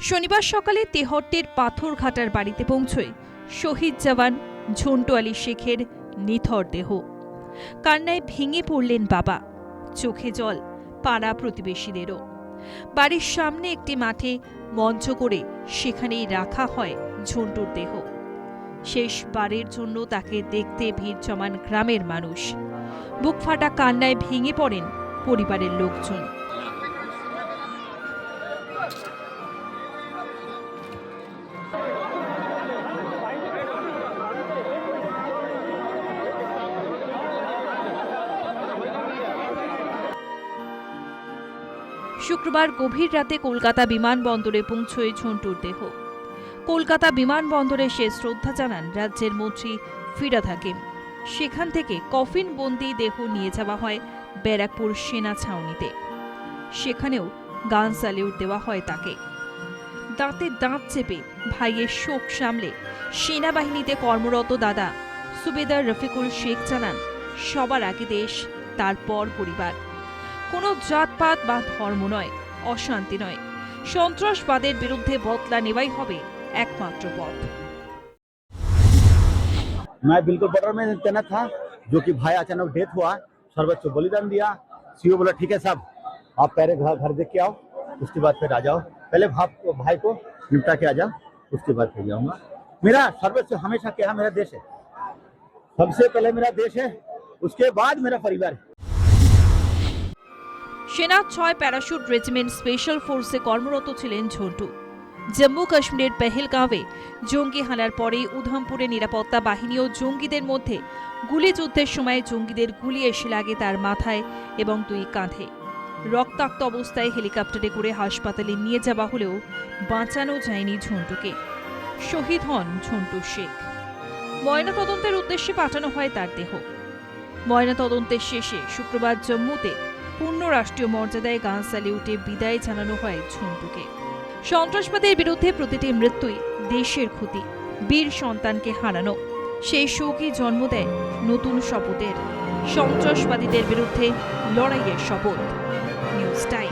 শনিবার সকালে তেহট্টের পাথরঘাটার বাড়িতে পৌঁছয় শহীদ জওয়ান ঝন্টু আলী শেখের নিথর দেহ। কান্নায় ভেঙে পড়লেন বাবা। চোখে জল, পাড়া প্রতিবেশীদেরও। বাড়ির সামনে একটি মাঠে মঞ্চ করে সেখানেই রাখা হয় ঝন্টুর দেহ। শেষবারের জন্য তাকে দেখতে ভিড় জমান গ্রামের মানুষ। বুক ফাটা কান্নায় ভেঙে পড়েন পরিবারের লোকজন। শুক্রবার গভীর রাতে কলকাতা বিমানবন্দরে পৌঁছয় ঝন্টুর দেহ। কলকাতা বিমানবন্দরে সে শ্রদ্ধা জানান রাজ্যের মন্ত্রী ফিরাদ হাকিম। সেখান থেকে কফিন বন্দি দেহ নিয়ে যাওয়া হয় ব্যারাকপুর সেনা ছাউনিতে। সেখানেও গান স্যালিউট দেওয়া হয় তাকে। দাঁতে দাঁত চেপে ভাইয়ের শোক সামলে সেনাবাহিনীতে কর্মরত দাদা সুবেদার রফিকুল শেখ জানান, সবার আগে দেশ, তারপর পরিবার। কোনো জাতপাত বা ধর্ম নয় অশান্তি নয় সন্ত্রাসবাদের বিরুদ্ধে বদলা নেওয়াই হবে একমাত্র পথ मैं बिल्कुल बॉर्डर में तैनात था जो कि भाई अचानक डेथ हुआ सर्वोच्च बलिदान दिया सीओ बोला ठीक है साहब आप पहले घर घर देख के आओ उसके बाद फिर आ जाओ पहले भाप भाई को निपटा के आ जाओ उसके बाद फिर जाऊंगा मेरा सर्वोच्च हमेशा क्या मेरा देश है सबसे पहले मेरा देश है उसके बाद मेरा परिवार है সেনা ছয় প্যারাশুট রেজিমেন্ট স্পেশাল ফোর্সে কর্মরত ছিলেন ঝন্টু। জম্মু কাশ্মীরের পেহেলগাঁওয়ে জঙ্গি হানার পরেই উধামপুরে নিরাপত্তা বাহিনী ও জঙ্গিদের মধ্যে গুলি যুদ্ধের সময় জঙ্গিদের গুলি এসে লাগে তার মাথায় এবং দুই কাঁধে। রক্তাক্ত অবস্থায় হেলিকপ্টারে করে হাসপাতালে নিয়ে যাওয়া হলেও বাঁচানো যায়নি ঝন্টুকে। শহীদ হন ঝন্টু শেখ। ময়নাতদন্তের উদ্দেশ্যে পাঠানো হয় তার দেহ। ময়নাতদন্তের শেষে শুক্রবার জম্মুতে পূর্ণ রাষ্ট্রীয় মর্যাদায় গান স্যালিউটে বিদায় জানানো হয় ঝন্টুকে সন্ত্রাসবাদের বিরুদ্ধে প্রতিটি মৃত্যুই দেশের ক্ষতি, বীর সন্তানকে হারানো। সেই শোকই জন্ম দেয় নতুন শপথের। সন্ত্রাসবাদীদের বিরুদ্ধে লড়াইয়ের শপথ। News time.